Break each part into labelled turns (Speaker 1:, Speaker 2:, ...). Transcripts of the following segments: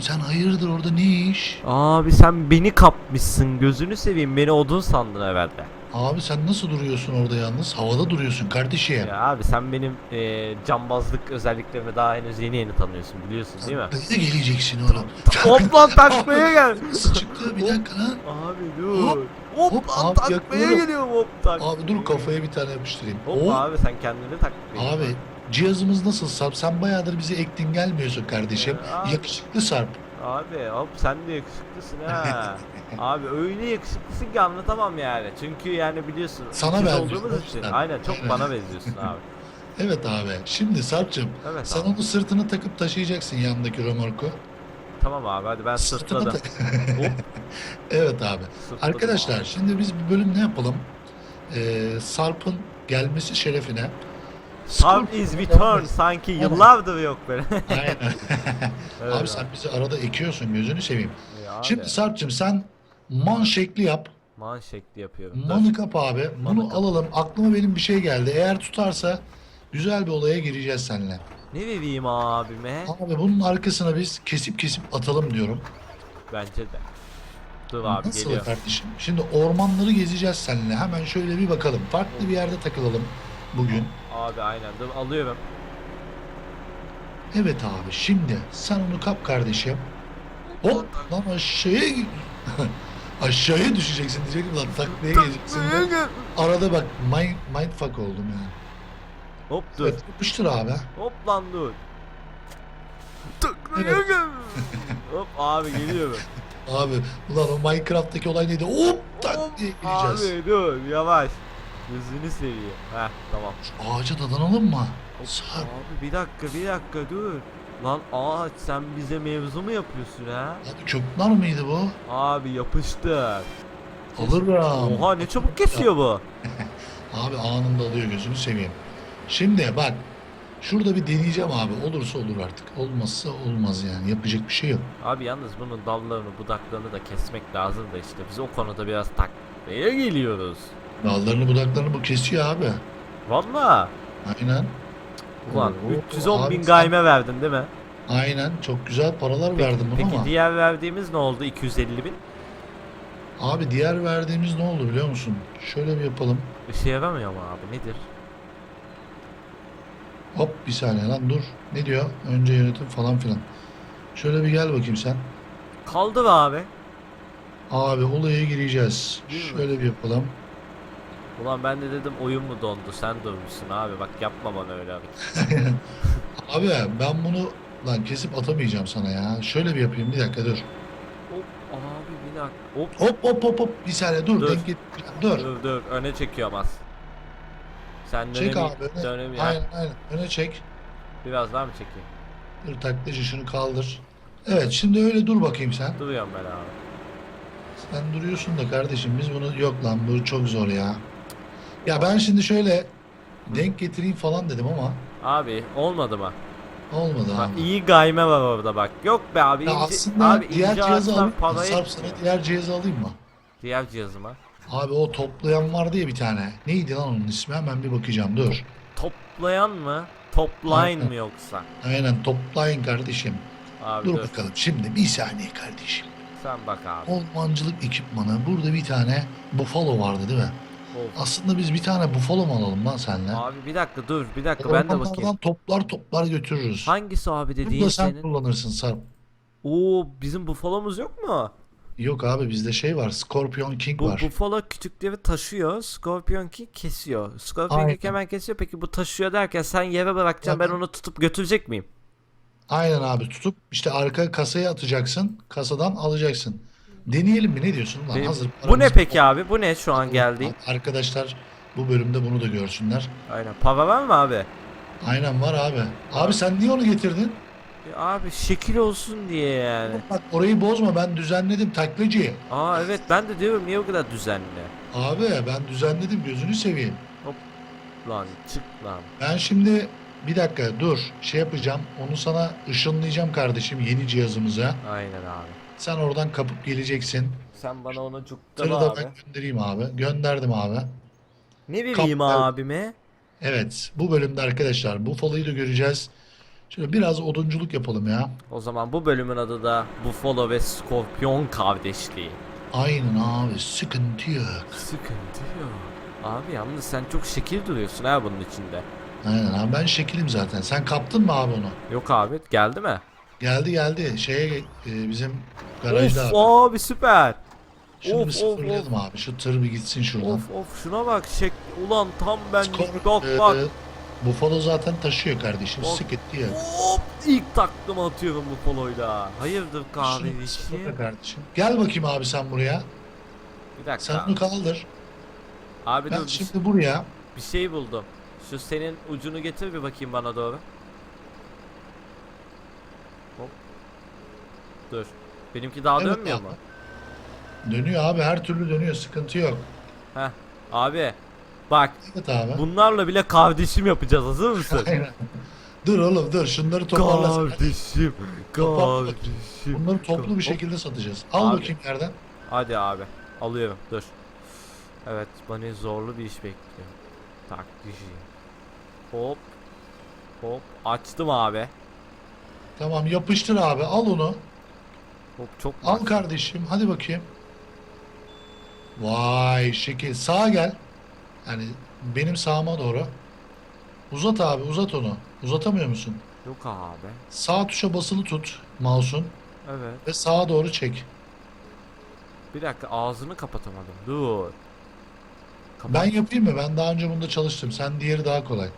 Speaker 1: Sen hayırdır orada ne iş?
Speaker 2: Abi sen beni kapmışsın gözünü seveyim beni odun sandın evvelde.
Speaker 1: Abi sen nasıl duruyorsun orada yalnız? Havada duruyorsun kardeşim.
Speaker 2: Ya abi sen benim e, cambazlık özelliklerimi daha henüz yeni yeni tanıyorsun biliyorsun değil mi?
Speaker 1: Ne geleceksin oğlum?
Speaker 2: Hop lan takmaya gel.
Speaker 1: Nasıl çıktı bir dakika lan?
Speaker 2: Abi dur.
Speaker 1: Hop,
Speaker 2: Hop,
Speaker 1: hop,
Speaker 2: lan
Speaker 1: abi
Speaker 2: takmaya geliyorum hop tak.
Speaker 1: Abi dur kafaya bir tane yapıştırayım.
Speaker 2: Hop
Speaker 1: Oo,
Speaker 2: abi sen kendini tak.
Speaker 1: Abi cihazımız nasıl Sarp? Sen bayağıdır bize ektin gelmiyorsun kardeşim.
Speaker 2: Abi.
Speaker 1: Yakışıklı Sarp.
Speaker 2: Abi hop sen de yakışıklısın ha. abi öyle yakışıklısın ki anlatamam yani. Çünkü yani biliyorsun
Speaker 1: Sana
Speaker 2: ikiz
Speaker 1: benziyorsun,
Speaker 2: olduğumuz için. Aynen çok bana benziyorsun abi.
Speaker 1: Evet abi. Şimdi Sarp'cığım
Speaker 2: Evet
Speaker 1: sen
Speaker 2: abi.
Speaker 1: onu sırtına takıp taşıyacaksın yanındaki römorku.
Speaker 2: Tamam abi hadi ben
Speaker 1: Sırtına
Speaker 2: sırtladım.
Speaker 1: evet abi.
Speaker 2: sırtladım
Speaker 1: Arkadaşlar
Speaker 2: abi.
Speaker 1: şimdi biz bir bölüm ne yapalım? Ee, Sarp'ın gelmesi şerefine.
Speaker 2: Sarp is return sanki yıllardır yok böyle.
Speaker 1: Aynen.
Speaker 2: Evet
Speaker 1: abi sen bizi arada ekiyorsun gözünü seveyim.
Speaker 2: Ya abi,
Speaker 1: Şimdi Sarp'cığım sen man şekli yap.
Speaker 2: man şekli yapıyorum.
Speaker 1: Manı kap abi.
Speaker 2: Manı
Speaker 1: Bunu
Speaker 2: kap.
Speaker 1: alalım. Aklıma benim bir şey geldi. Eğer tutarsa güzel bir olaya gireceğiz seninle.
Speaker 2: Ne vereyim abime?
Speaker 1: Abi bunun arkasına biz kesip kesip atalım diyorum.
Speaker 2: Bence de. Dur abi
Speaker 1: Nasıl
Speaker 2: geliyor.
Speaker 1: kardeşim? Şimdi ormanları gezeceğiz seninle. Hemen şöyle bir bakalım. Farklı bir yerde takılalım bugün.
Speaker 2: Abi aynen dur alıyorum.
Speaker 1: Evet abi şimdi sen onu kap kardeşim. Hop lan aşağıya gi- aşağıya düşeceksin diyecektim lan taklaya geleceksin. de. Arada bak mind, mindfuck oldum yani.
Speaker 2: Hop dur.
Speaker 1: Evet yapıştır abi.
Speaker 2: Hop lan dur.
Speaker 1: Evet.
Speaker 2: Hop abi geliyorum.
Speaker 1: Abi ulan o Minecraft'taki olay neydi? Hop tak
Speaker 2: Hop
Speaker 1: diye gireceğiz.
Speaker 2: abi dur yavaş. Gözünü seveyim. Heh tamam.
Speaker 1: Şu ağaca dadanalım mı?
Speaker 2: Hop,
Speaker 1: Sarp.
Speaker 2: abi bir dakika bir dakika dur. Lan ağaç sen bize mevzu mu yapıyorsun ha?
Speaker 1: Abi köknar mıydı bu?
Speaker 2: Abi yapıştır.
Speaker 1: Alırım.
Speaker 2: Oha ne çabuk kesiyor bu.
Speaker 1: Abi anında alıyor gözünü seveyim. Şimdi bak. Şurada bir deneyeceğim abi. Olursa olur artık. Olmazsa olmaz yani. Yapacak bir şey yok.
Speaker 2: Abi yalnız bunun dallarını budaklarını da kesmek lazım da işte biz o konuda biraz taklaya geliyoruz.
Speaker 1: Dallarını budaklarını bu kesiyor abi.
Speaker 2: Valla.
Speaker 1: Aynen.
Speaker 2: Ulan
Speaker 1: Oo,
Speaker 2: 310
Speaker 1: abi
Speaker 2: bin gayme verdin değil mi?
Speaker 1: Aynen. Çok güzel paralar
Speaker 2: Peki,
Speaker 1: verdim buna
Speaker 2: peki
Speaker 1: ama.
Speaker 2: diğer verdiğimiz ne oldu 250 bin?
Speaker 1: Abi diğer verdiğimiz ne oldu biliyor musun? Şöyle bir yapalım.
Speaker 2: İşe yaramıyor mu abi nedir?
Speaker 1: Hop bir saniye lan dur. Ne diyor? Önce yönetim falan filan. Şöyle bir gel bakayım sen.
Speaker 2: Kaldı be abi.
Speaker 1: Abi olaya gireceğiz.
Speaker 2: Değil mi?
Speaker 1: Şöyle bir yapalım.
Speaker 2: Ulan ben de dedim oyun mu dondu sen durmuşsun abi bak yapma bana öyle hareket.
Speaker 1: Abi ben bunu lan kesip atamayacağım sana ya. Şöyle bir yapayım bir dakika dur.
Speaker 2: Hop abi bir dakika. Hop
Speaker 1: Hop hop hop hop bir saniye dur.
Speaker 2: Dur.
Speaker 1: Denk get- Dur.
Speaker 2: dur dur öne çekiyorum az. Sen
Speaker 1: Çek
Speaker 2: dönemi,
Speaker 1: abi öne.
Speaker 2: dönemi
Speaker 1: Aynen aynen. Öne çek.
Speaker 2: Biraz daha mı çekeyim?
Speaker 1: Dur taklacı şunu kaldır. Evet şimdi öyle dur bakayım sen.
Speaker 2: Duruyorum ben abi.
Speaker 1: Sen duruyorsun da kardeşim biz bunu yok lan bu çok zor ya. Ya ben şimdi şöyle denk getireyim falan dedim ama
Speaker 2: Abi olmadı mı?
Speaker 1: olmadı
Speaker 2: Bak
Speaker 1: abi.
Speaker 2: iyi gayme var orada bak. Yok be abi.
Speaker 1: Ya
Speaker 2: ince-
Speaker 1: aslında
Speaker 2: abi
Speaker 1: diğer
Speaker 2: ince
Speaker 1: cihazı
Speaker 2: ağaçtan
Speaker 1: alayım. mı?
Speaker 2: parayı
Speaker 1: Sarp sana diğer cihazı alayım mı?
Speaker 2: Diğer cihazıma.
Speaker 1: Abi o toplayan vardı ya bir tane. Neydi lan onun ismi? Hemen bir bakacağım dur.
Speaker 2: Toplayan mı? Topline
Speaker 1: Aynen.
Speaker 2: mi yoksa?
Speaker 1: Aynen toplayın kardeşim.
Speaker 2: Abi
Speaker 1: Dur
Speaker 2: dur.
Speaker 1: bakalım şimdi bir saniye kardeşim.
Speaker 2: Sen bak abi.
Speaker 1: Ormancılık ekipmanı. Burada bir tane buffalo vardı değil mi? Aslında biz bir tane buffalo mu alalım lan senle?
Speaker 2: Abi bir dakika dur. Bir dakika ben de bakayım.
Speaker 1: Toplar toplar götürürüz.
Speaker 2: Hangisi abi
Speaker 1: Bunu
Speaker 2: dediğin
Speaker 1: da sen
Speaker 2: senin?
Speaker 1: kullanırsın Sarp.
Speaker 2: Oo bizim bufalomuz yok mu?
Speaker 1: Yok abi bizde şey var. Scorpion King
Speaker 2: Bu
Speaker 1: var.
Speaker 2: bufalo küçükleri taşıyor. Scorpion King kesiyor. Scorpion
Speaker 1: Aynen.
Speaker 2: King hemen kesiyor. Peki bu taşıyor derken sen yere bırakacaksın. Ben
Speaker 1: Zaten-
Speaker 2: onu tutup götürecek miyim?
Speaker 1: Aynen abi tutup işte arka kasaya atacaksın. Kasadan alacaksın. Deneyelim mi ne diyorsun lan?
Speaker 2: Benim-
Speaker 1: Hazır
Speaker 2: Bu ne
Speaker 1: paramız-
Speaker 2: peki abi? Bu ne şu an geldi?
Speaker 1: Arkadaşlar bu bölümde bunu da görsünler.
Speaker 2: Aynen. Para var mı abi?
Speaker 1: Aynen var abi. Abi sen niye onu getirdin?
Speaker 2: Ya abi şekil olsun diye yani.
Speaker 1: Bak orayı bozma ben düzenledim taklacı.
Speaker 2: Aa evet ben de diyorum niye o kadar düzenli?
Speaker 1: Abi ben düzenledim gözünü seveyim.
Speaker 2: Lan çık lan.
Speaker 1: Ben şimdi bir dakika dur şey yapacağım onu sana ışınlayacağım kardeşim yeni cihazımıza.
Speaker 2: Aynen abi.
Speaker 1: Sen oradan kapıp geleceksin.
Speaker 2: Sen bana onu
Speaker 1: Seni
Speaker 2: cuktala
Speaker 1: da
Speaker 2: abi.
Speaker 1: ben göndereyim abi. Gönderdim abi.
Speaker 2: Ne vereyim
Speaker 1: Kap-
Speaker 2: abime?
Speaker 1: Evet bu bölümde arkadaşlar Buffalo'yu da göreceğiz. Şöyle biraz odunculuk yapalım ya.
Speaker 2: O zaman bu bölümün adı da Buffalo ve Skorpion kardeşliği.
Speaker 1: Aynen abi sıkıntı yok.
Speaker 2: Sıkıntı yok. Abi yalnız sen çok şekil duruyorsun ha bunun içinde.
Speaker 1: Aynen abi ben şekilim zaten. Sen kaptın mı abi onu?
Speaker 2: Yok abi geldi mi?
Speaker 1: Geldi geldi. Şeye e, bizim garajda
Speaker 2: of
Speaker 1: abi.
Speaker 2: abi süper.
Speaker 1: Şunu
Speaker 2: of,
Speaker 1: bir
Speaker 2: of,
Speaker 1: sıfırlayalım abi. Şu tır bir gitsin şuradan.
Speaker 2: Of of şuna bak şek ulan tam ben
Speaker 1: Skor-
Speaker 2: bak
Speaker 1: e,
Speaker 2: bak.
Speaker 1: Buffalo zaten taşıyor kardeşim.
Speaker 2: Bak.
Speaker 1: Sıkıntı yok.
Speaker 2: Hop ilk taklımı atıyorum bu poloyla. Hayırdır
Speaker 1: Şunu
Speaker 2: kardeşim?
Speaker 1: Gel bakayım abi sen buraya.
Speaker 2: Bir dakika.
Speaker 1: Sen onu kaldır.
Speaker 2: Abi
Speaker 1: Ben
Speaker 2: dur bir,
Speaker 1: şimdi buraya.
Speaker 2: bir şey buldum. Şu senin ucunu getir bir bakayım bana doğru. Dur. Benimki daha
Speaker 1: Evet
Speaker 2: dönmüyor mu?
Speaker 1: Dönüyor abi her türlü dönüyor. Sıkıntı yok.
Speaker 2: Heh. Abi. Bak
Speaker 1: Evet abi.
Speaker 2: bunlarla bile kardeşim yapacağız hazır mısın?
Speaker 1: Aynen. Dur oğlum dur şunları toparlasın.
Speaker 2: Kardeşim. Kardeşim.
Speaker 1: Bunları toplu bir şekilde satacağız. Al
Speaker 2: Abi.
Speaker 1: bakayım yerden.
Speaker 2: Hadi abi. Alıyorum. Dur. Evet, beni zorlu bir iş bekliyor. Taktici. Hop. Hop. Açtım abi.
Speaker 1: Tamam yapıştır abi. Al onu.
Speaker 2: Hop çok
Speaker 1: Al kardeşim. Hadi bakayım. Vay şekil. Sağa gel. Yani benim sağıma doğru. Uzat abi uzat onu. Uzatamıyor musun?
Speaker 2: Yok abi.
Speaker 1: Sağ tuşa basılı tut mouse'un
Speaker 2: Evet.
Speaker 1: ve sağa doğru çek.
Speaker 2: Bir dakika ağzını kapatamadım. Dur. Kapat.
Speaker 1: Ben yapayım mı? Ben daha önce bunda çalıştım. Sen diğeri daha kolay.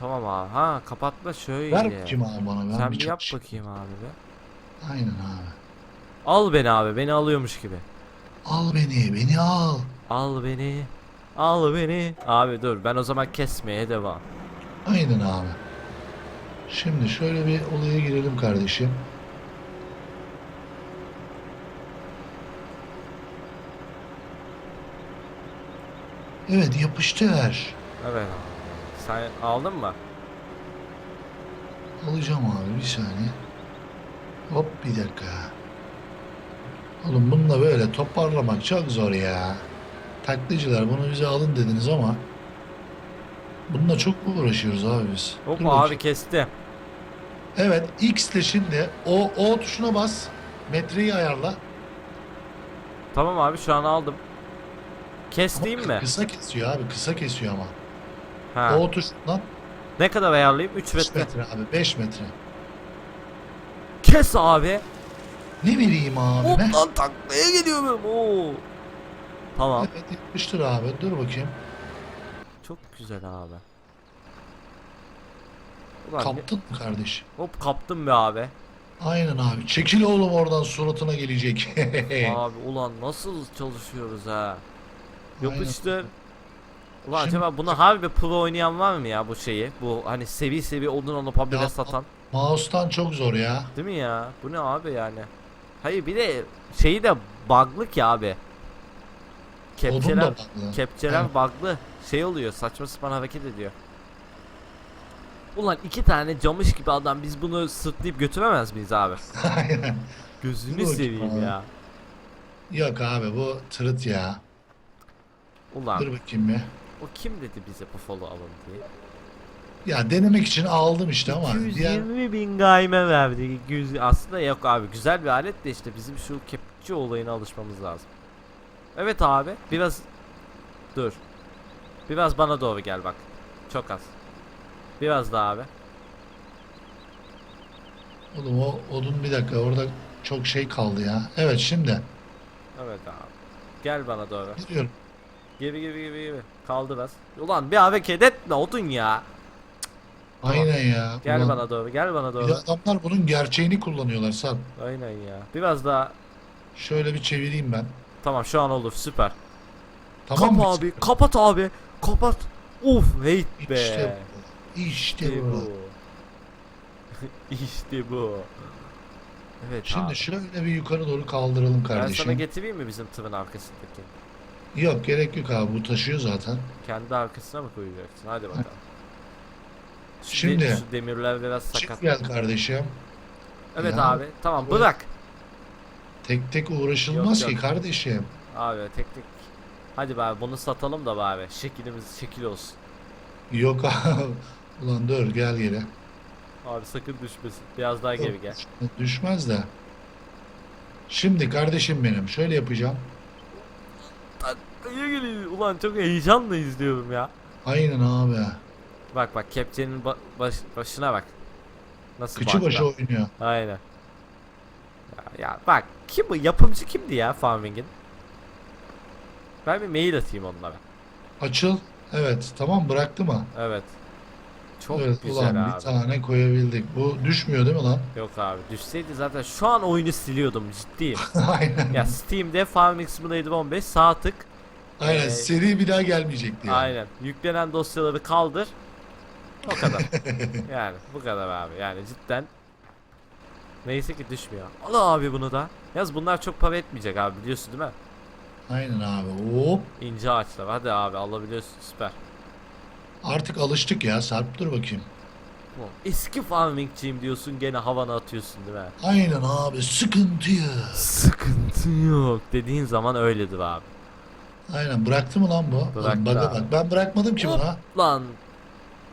Speaker 2: Tamam abi. Ha kapatma şöyle.
Speaker 1: Ver bakayım abi bana. Ben
Speaker 2: Sen
Speaker 1: bir
Speaker 2: bir yap
Speaker 1: çalış-
Speaker 2: bakayım abi be.
Speaker 1: Aynen abi.
Speaker 2: Al beni abi. Beni alıyormuş gibi.
Speaker 1: Al beni, beni al.
Speaker 2: Al beni. Al beni. Abi dur ben o zaman kesmeye devam.
Speaker 1: Aynen abi. Şimdi şöyle bir olaya girelim kardeşim. Evet yapıştır.
Speaker 2: Evet. Sen aldın mı?
Speaker 1: Alacağım abi bir saniye. Hop bir dakika. Oğlum bununla böyle toparlamak çok zor ya. Taklitçiler bunu bize alın dediniz ama bununla çok mu uğraşıyoruz abi biz?
Speaker 2: Hop
Speaker 1: Dur
Speaker 2: abi
Speaker 1: bakayım.
Speaker 2: kesti.
Speaker 1: Evet X ile şimdi o O tuşuna bas. Metreyi ayarla.
Speaker 2: Tamam abi şu an aldım. Kestiğim
Speaker 1: Ama
Speaker 2: mi?
Speaker 1: Kısa kesiyor abi kısa kesiyor ama.
Speaker 2: Ha.
Speaker 1: O tuşundan
Speaker 2: Ne kadar ayarlayayım? 3
Speaker 1: 5
Speaker 2: metre.
Speaker 1: metre abi 5 metre.
Speaker 2: Kes abi.
Speaker 1: Ne vereyim
Speaker 2: Hop
Speaker 1: abime?
Speaker 2: lan taklaya geliyorum. Oo. Tamam.
Speaker 1: Evet yapıştır abi dur bakayım.
Speaker 2: Çok güzel abi. Ulan
Speaker 1: Kaptın mı kardeş?
Speaker 2: hop kaptım be abi.
Speaker 1: Aynen abi. Çekil oğlum oradan suratına gelecek.
Speaker 2: Abi ulan nasıl çalışıyoruz ha? Yapıştır. Ulan
Speaker 1: Şimdi-
Speaker 2: acaba buna harbi pro oynayan var mı ya bu şeyi? Bu hani sevi sevi odun habire
Speaker 1: Ya,
Speaker 2: satan.
Speaker 1: Mouse'tan çok zor ya.
Speaker 2: Değil mi ya? Bu ne abi yani? Hayır bir de şeyi de bug'lı ki abi.
Speaker 1: Odun da
Speaker 2: Kepçeler,
Speaker 1: baklı.
Speaker 2: kepçeler
Speaker 1: Evet.
Speaker 2: bug'lı. Şey oluyor saçma sapan hareket ediyor. Ulan iki tane camış gibi adam biz bunu sırtlayıp götüremez miyiz abi?
Speaker 1: Aynen.
Speaker 2: Gözünü
Speaker 1: Dur
Speaker 2: seveyim
Speaker 1: abi.
Speaker 2: ya.
Speaker 1: Yok abi bu tırıt ya.
Speaker 2: Ulan
Speaker 1: Dur bakayım bir.
Speaker 2: o kim dedi bize bu follow alın diye?
Speaker 1: Ya denemek için aldım işte ama diğer
Speaker 2: 220 bin gayme verdi. Güz- Aslında yok abi güzel bir alet de işte bizim şu kepçe olayına alışmamız lazım. Evet abi biraz dur. Biraz bana doğru gel bak. Çok az. Biraz daha abi.
Speaker 1: oğlum o odun bir dakika orada çok şey kaldı ya. Evet şimdi
Speaker 2: Evet abi. Gel bana doğru.
Speaker 1: gidiyorum.
Speaker 2: Gibi gibi gibi gibi. Kaldı biraz. Ulan bir hareket etme odun ya.
Speaker 1: Aynen ya.
Speaker 2: Gel
Speaker 1: Ulan,
Speaker 2: bana doğru. Gel bana
Speaker 1: Bir de
Speaker 2: doğru.
Speaker 1: adamlar bunun gerçeğini kullanıyorlar Sarp.
Speaker 2: Aynen ya. Biraz daha.
Speaker 1: Şöyle bir çevireyim ben.
Speaker 2: Tamam şu an olur süper.
Speaker 1: Tamam mı?
Speaker 2: abi. Kapat abi. Kapat. Uf hate be.
Speaker 1: İşte bu. İşte
Speaker 2: İşte
Speaker 1: bu.
Speaker 2: bu. işte bu. Evet
Speaker 1: Şimdi
Speaker 2: abi.
Speaker 1: şöyle bir yukarı doğru kaldıralım
Speaker 2: Ben sana
Speaker 1: kardeşim.
Speaker 2: getireyim mi bizim tırın arkasındaki?
Speaker 1: Yok gerek yok abi bu taşıyor zaten.
Speaker 2: Kendi arkasına mı koyacaksın? Hadi bakalım. Şu
Speaker 1: Şimdi-
Speaker 2: de- şu demirler biraz
Speaker 1: Çık
Speaker 2: sakat.
Speaker 1: gel kardeşim.
Speaker 2: Evet
Speaker 1: Ya.
Speaker 2: abi. Tamam bırak.
Speaker 1: Tek tek uğraşılmaz
Speaker 2: Yok,
Speaker 1: ki
Speaker 2: yok.
Speaker 1: kardeşim.
Speaker 2: Abi tek tek. Hadi bari bunu satalım da bari. Şekilimiz şekil olsun.
Speaker 1: Yok abi. Ulan dur gel geri.
Speaker 2: Abi sakın düşmesin. Biraz daha geri gel.
Speaker 1: Düşmez de. Şimdi kardeşim benim şöyle yapacağım.
Speaker 2: Geliyor. Ulan çok heyecanla izliyorum ya.
Speaker 1: Aynen abi.
Speaker 2: Bak bak kepçenin ba- baş- başına bak. Nasıl
Speaker 1: Kıçı başı oynuyor.
Speaker 2: Aynen. Ya, ya bak kim bu? Yapımcı kimdi ya Farming'in? Ben bir mail atayım onlara.
Speaker 1: Açıl. Evet tamam bıraktı mı?
Speaker 2: Evet. Çok
Speaker 1: evet,
Speaker 2: güzel
Speaker 1: ulan
Speaker 2: abi.
Speaker 1: bir tane koyabildik. Bu düşmüyor değil mi lan?
Speaker 2: Yok abi düşseydi zaten şu an oyunu siliyordum ciddiyim.
Speaker 1: Aynen.
Speaker 2: ya Steam'de Farming Simulator 15 sağ tık.
Speaker 1: Aynen
Speaker 2: Ee,
Speaker 1: seri bir daha gelmeyecekti yani.
Speaker 2: Aynen. Yüklenen dosyaları kaldır. O kadar. yani bu kadar abi. Yani cidden. Neyse ki düşmüyor. Al abi bunu da. Yaz bunlar çok para etmeyecek abi biliyorsun değil mi?
Speaker 1: Aynen abi. Hop.
Speaker 2: İnce ağaçlar. Hadi abi alabiliyorsun süper.
Speaker 1: Artık alıştık ya. Sarp dur bakayım.
Speaker 2: Ulan Eski farmingçiyim diyorsun gene havana atıyorsun değil mi?
Speaker 1: Aynen abi sıkıntı ya.
Speaker 2: Sıkıntı yok dediğin zaman öyledir abi.
Speaker 1: Aynen bıraktı mı lan bu?
Speaker 2: Bıraktı
Speaker 1: Lan
Speaker 2: abi.
Speaker 1: bak ben bırakmadım ki
Speaker 2: Hop.
Speaker 1: buna.
Speaker 2: Lan.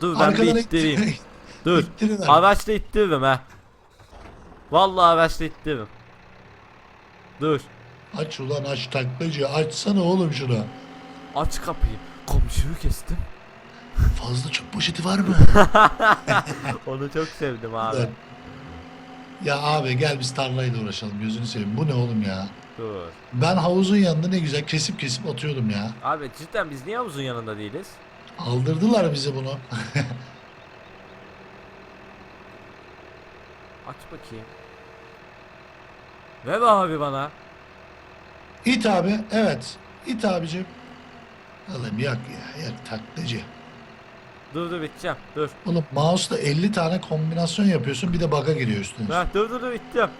Speaker 2: Dur ben
Speaker 1: Arkadan
Speaker 2: bir ittireyim.
Speaker 1: ittir-
Speaker 2: Dur.
Speaker 1: ittiriver.
Speaker 2: Araçla ittiririm ha. Vallahi araçla ittiririm. Dur.
Speaker 1: Aç ulan aç taklacı. Açsana oğlum şunu.
Speaker 2: Aç kapıyı. Komşuyu kestim.
Speaker 1: Fazla çok poşeti var mı?
Speaker 2: Onu çok sevdim abi.
Speaker 1: Lan. ya abi gel biz tarlayla uğraşalım gözünü seveyim. Bu ne oğlum ya?
Speaker 2: Dur.
Speaker 1: Ben havuzun yanında ne güzel kesip kesip atıyordum ya.
Speaker 2: Abi cidden biz niye havuzun yanında değiliz?
Speaker 1: Aldırdılar bize bunu.
Speaker 2: Aç bakayım. Ver abi bana.
Speaker 1: İt abi evet. İt abicim. Oğlum yak ya yak taklacı.
Speaker 2: Dur dur biteceğim. Dur.
Speaker 1: Oğlum mouse'da 50 tane kombinasyon yapıyorsun bir de bug'a giriyor üstüne.
Speaker 2: Ha, dur dur dur. Ya.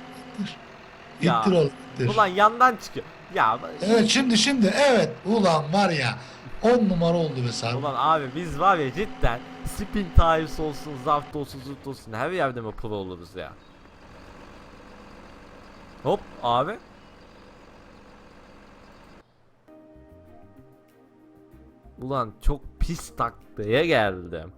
Speaker 1: İttir oğlum ittir.
Speaker 2: Ulan yandan çıkıyor. Ya
Speaker 1: Evet şimdi şimdi evet ulan var ya 10 numara oldu be Sarp.
Speaker 2: Ulan abi biz var ya cidden spin tires olsun, zaft olsun, zırt olsun her yerde mi pro oluruz ya? Hop abi. Ulan çok pis taklaya geldim.